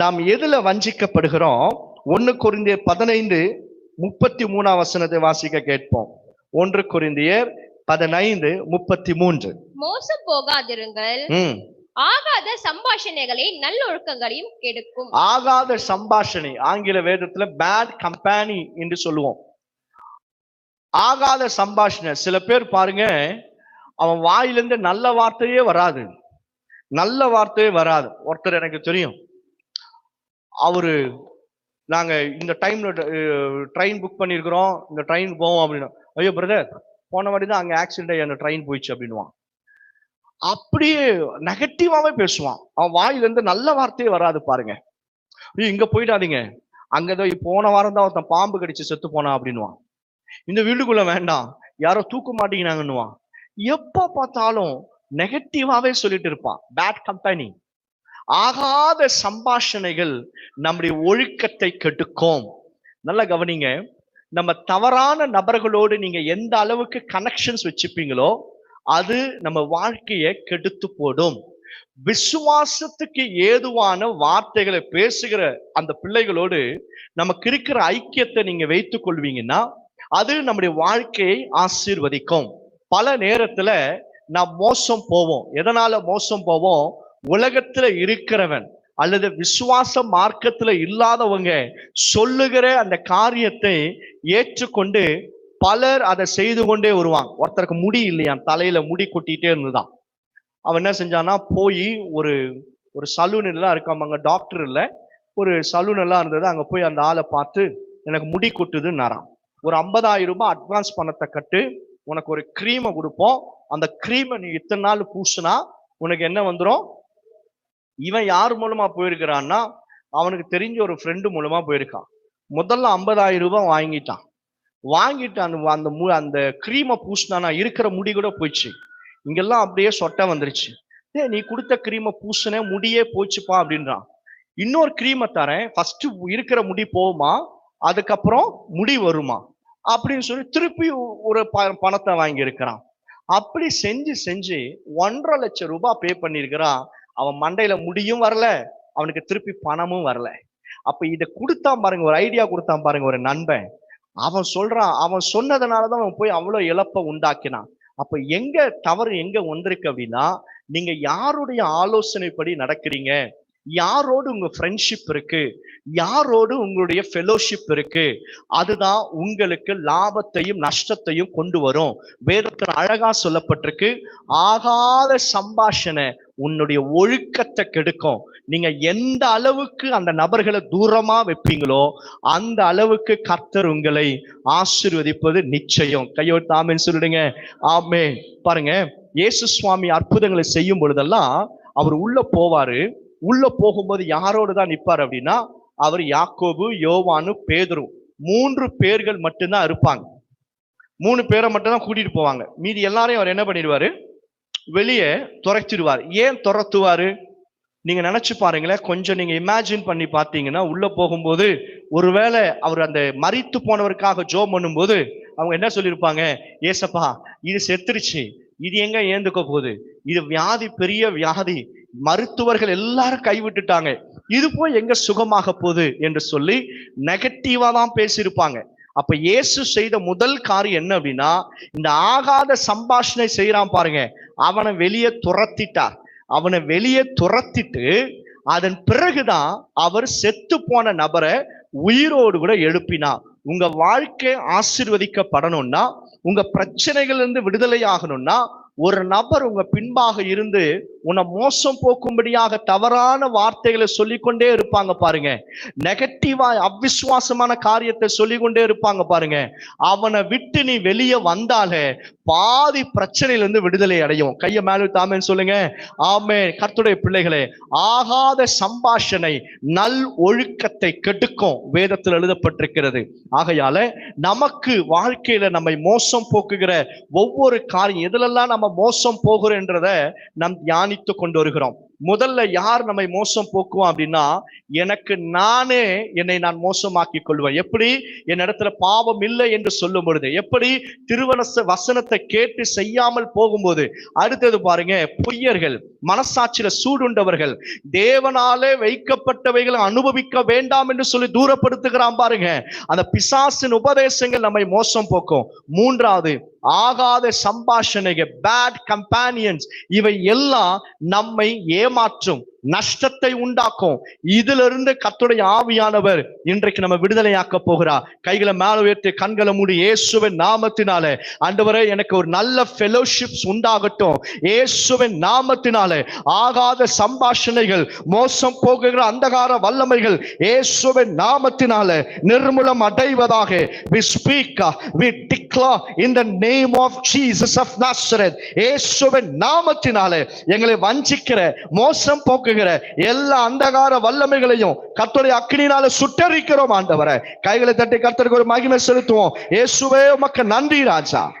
நாம் எதுல வஞ்சிக்கப்படுகிறோம்? ஒன்னு கொரிந்தியர் பதினைந்து முப்பத்தி மூணாம் வசனத்தை வாசிக்க கேட்போம். ஒன்று கொரிந்தியர் பதினைந்து முப்பத்தி மூன்று. மோசம் போகாதிருங்கள். ஆகாத சம்பாஷணைகளை நல்லொழுக்கங்களையும் கெடுக்கும். ஆகாத சம்பாஷணை ஆங்கில வேதத்துல பேட் கம்பெனி என்று சொல்லுவோம். ஆகாத சம்பாஷணை சில பேர் பாருங்க அவன் வாயிலிருந்து நல்ல வார்த்தையே வராது. நல்ல வார்த்தையே வராது. ஒருத்தர் எனக்கு தெரியும். அவரு நாங்க இந்த டைம்ல ட்ரெயின் புக் பண்ணிருக்கிறோம் இந்த ட்ரெயின் போவோம் அப்படின்னு ஐயோ பிரதர் போன வாட்டி தான் அங்க ஆக்சிடென்ட் ஆகி அந்த ட்ரெயின் போயிடுச்சு அப்படின்னுவான். அப்படியே நெகட்டிவாவே பேசுவான். அவன் வாயிலிருந்து நல்ல வார்த்தையே வராது பாருங்க. ஐயோ இங்க போயிடாதீங்க. அங்கதான் போன வாரம் தான் ஒருத்தன் பாம்பு கடிச்சு செத்து போனா அப்படின்னுவான். இந்த வீட்டுக்குள்ள வேண்டாம். யாரோ தூக்க மாட்டேங்கிறாங்கன்னுவான். எப்ப பார்த்தாலும் நெகட்டிவாவே சொல்லிட்டு இருப்பான். பேட் கம்பெனி ஆகாத சம்பாஷணைகள் நம்முடைய ஒழுக்கத்தை கெடுக்கும். நல்லா கவனிங்க. நம்ம தவறான நபர்களோடு நீங்க எந்த அளவுக்கு கனெக்ஷன்ஸ் வச்சுப்பீங்களோ அது நம்ம வாழ்க்கையை கெடுத்து போடும். விசுவாசத்துக்கு ஏதுவான வார்த்தைகளை பேசுகிற அந்த பிள்ளைகளோடு நமக்கு இருக்கிற ஐக்கியத்தை நீங்க வைத்துக் கொள்வீங்கன்னா அது நம்முடைய வாழ்க்கையை ஆசீர்வதிக்கும். பல நேரத்துல நாம் மோசம் போவோம். எதனால மோசம் போவோம்? உலகத்துல இருக்கிறவன் அல்லது விசுவாச மார்க்கத்துல இல்லாதவங்க சொல்லுகிற அந்த காரியத்தை ஏற்றுக்கொண்டு பலர் அதை செய்து கொண்டே வருவாங்க. ஒருத்தருக்கு முடி இல்லையா? தலையில முடி கொட்டிட்டே இருந்துதான். அவன் என்ன செஞ்சான்னா போய் ஒரு ஒரு சலூன் எல்லாம் இருக்காம அங்க டாக்டர் இல்லை. ஒரு சலூன் எல்லாம் இருந்தது. அங்க போய் அந்த ஆளை பார்த்து எனக்கு முடி கொட்டுதுன்னாராம். ஒரு ஐம்பதாயிரம் ரூபாய் அட்வான்ஸ் பணத்தை கட்டு உனக்கு ஒரு க்ரீமை கொடுப்போம். அந்த க்ரீமை நீ இத்தனை நாள் பூசுனா உனக்கு என்ன வந்துடும் இவன் யார் மூலமா போயிருக்கிறான்னா அவனுக்கு தெரிஞ்ச ஒரு ஃப்ரெண்டு மூலமா போயிருக்கான். முதல்ல ஐம்பதாயிரம் ரூபாய் வாங்கிட்டான். வாங்கிட்டு அந்த அந்த மு- அந்த க்ரீமை பூசினானா இருக்கிற முடி கூட போயிடுச்சு. இங்கெல்லாம் அப்படியே சொட்டை வந்துருச்சு. ஏ நீ கொடுத்த க்ரீமை பூசுன முடியே போச்சுப்பா அப்படின்றான். இன்னொரு க்ரீமை தரேன். ஃபர்ஸ்ட் இருக்கிற முடி போகுமா அதுக்கப்புறம் முடி வருமா அப்படின்னு சொல்லி திருப்பி ஒரு ப- பணத்தை வாங்கியிருக்கிறான். அப்படி செஞ்சு செஞ்சு ஒன்றரை லட்சம் ரூபாய் பே பண்ணியிருக்கிறான். அவன் மண்டையில முடியும் வரல அவனுக்கு திருப்பி பணமும் வரல. அப்ப இத கொடுத்தான் பாருங்க ஒரு ஐடியா கொடுத்தான் பாருங்க ஒரு நண்பன். அவன் சொல்றான் அவன் சொன்னதுனாலதான் அவன் போய் அவ்வளவு இழப்ப உண்டாக்கினான். அப்ப எங்க தவறு எங்க வந்திருக்கு அப்படின்னா நீங்க யாருடைய ஆலோசனைப்படி நடக்கிறீங்க? யாரோடு உங்க ஃப்ரெண்ட்ஷிப் இருக்கு? யாரோடு உங்களுடைய ஃபெலோஷிப் இருக்கு? அதுதான் உங்களுக்கு லாபத்தையும் நஷ்டத்தையும் கொண்டு வரும். வேதத்தில் அழகா சொல்லப்பட்டிருக்கு ஆகாத சம்பாஷணை உன்னுடைய ஒழுக்கத்தை கெடுக்கும். நீங்க எந்த அளவுக்கு அந்த நபர்களை தூரமா வைப்பீங்களோ அந்த அளவுக்கு கர்த்தர் உங்களை ஆசீர்வதிப்பது நிச்சயம். கையோட்டு தாமேன்னு சொல்லிடுங்க ஆமே பாருங்க இயேசு சுவாமி அற்புதங்களை செய்யும் பொழுதெல்லாம் அவர் உள்ள போவாரு. உள்ள போகும்போது யாரோடு தான் நிற்பார் அப்படின்னா அவர் யாக்கோபு யோவானு பேதுரு. மூன்று பேர்கள் மட்டும்தான் இருப்பாங்க. மூணு பேரை மட்டும்தான் கூட்டிட்டு போவாங்க. மீதி எல்லாரையும் அவர் என்ன பண்ணிடுவாரு? வெளியே துரைச்சிடுவார் ஏன் துரத்துவாரு? நீங்க நினைச்சு பாருங்களேன். கொஞ்சம் நீங்க இமேஜின் பண்ணி பார்த்தீங்கன்னா உள்ள போகும்போது ஒருவேளை அவர் அந்த மறித்து போனவருக்காக ஜோ பண்ணும்போது அவங்க என்ன சொல்லியிருப்பாங்க? ஏசப்பா இது செத்துருச்சு. இது எங்க ஏந்துக்க போகுது? இது வியாதி பெரிய வியாதி. மருத்துவர்கள் எல்லாரும் கைவிட்டுட்டாங்க. இது போய் எங்க சுகமாக போகுது என்று சொல்லி நெகட்டிவா தான் பேசியிருப்பாங்க. அப்ப இயேசு செய்த முதல் காரியம் என்ன அப்படின்னா இந்த ஆகாத சம்பாஷணை செய்யறான் பாருங்க. அவனை வெளியே துரத்திட்டார் அவனை வெளியே துரத்திட்டு அதன் பிறகுதான் அவர் செத்து போன நபரை உயிரோடு கூட எழுப்பினார் உங்க வாழ்க்கை ஆசிர்வதிக்கப்படணும்னா உங்க பிரச்சனைகள் இருந்து விடுதலை ஆகணும்னா ஒரு நபர் உங்க பின்பாக இருந்து உன்னை மோசம் போக்கும்படியாக தவறான வார்த்தைகளை சொல்லிக்கொண்டே இருப்பாங்க பாருங்க. நெகட்டிவா அவிசுவாசமான காரியத்தை சொல்லிக்கொண்டே இருப்பாங்க பாருங்க. அவனை விட்டு நீ வெளியே வந்தாலே பாதி பிரச்சனையில இருந்து விடுதலை அடையும். கைய மேலே தாமேன்னு சொல்லுங்க. ஆமே கர்த்துடைய பிள்ளைகளே ஆகாத சம்பாஷனை நல் ஒழுக்கத்தை கெடுக்கும் வேதத்தில் எழுதப்பட்டிருக்கிறது. ஆகையால நமக்கு வாழ்க்கையில நம்மை மோசம் போக்குகிற ஒவ்வொரு காரியம் எதுலெல்லாம் நம்ம மோசம் போகிறோன்றத நாம் தியானித்து கொண்டு வருகிறோம். முதல்ல யார் நம்மை மோசம் போக்குவோம் அப்படின்னா எனக்கு நானே என்னை நான் மோசமாக்கி கொள்வேன். எப்படி? என் இடத்துல பாவம் இல்லை என்று சொல்லும் பொழுது. எப்படி? திருவனச வசனத்தை கேட்டு செய்யாமல் போகும்போது. அடுத்தது பாருங்க பொய்யர்கள் மனசாட்சியில சூடுண்டவர்கள் தேவனாலே வைக்கப்பட்டவைகளை அனுபவிக்க வேண்டாம் என்று சொல்லி தூரப்படுத்துகிறான் பாருங்க. அந்த பிசாசின் உபதேசங்கள் நம்மை மோசம் போக்கும். மூன்றாவது ஆகாத சம்பாஷணைகள் பேட் கம்பானியன்ஸ் இவை எல்லாம் நம்மை ஏமாற்றும். நஷ்டத்தை உண்டாக்கும். இதிலிருந்து கத்துடைய ஆவியானவர் இன்றைக்கு நம்ம விடுதலையாக்க போகிறார். கைகளை மேல உயர்த்தி கண்களை மூடி இயேசுவின் நாமத்தினாலே. ஆண்டவரே எனக்கு ஒரு நல்ல ஃபெலோஷிப்ஸ் உண்டாகட்டும். இயேசுவின் நாமத்தினாலே. ஆகாத சம்பாஷணைகள் மோசம் போகுகிற அந்தகார வல்லமைகள் இயேசுவின் நாமத்தினாலே நிர்மூலம் அடைவதாக we speak we declare in the name of Jesus of Nazareth இயேசுவின் நாமத்தினாலே எங்களை வஞ்சிக்கிற மோசம் போக்கு போக்குகிற எல்லா அந்தகார வல்லமைகளையும் கத்தோடைய அக்னினால சுட்டரிக்கிறோம் ஆண்டவரை. கைகளை தட்டி கத்தருக்கு ஒரு மகிமை செலுத்துவோம். ஏசுவே உமக்கு நன்றி ராஜா.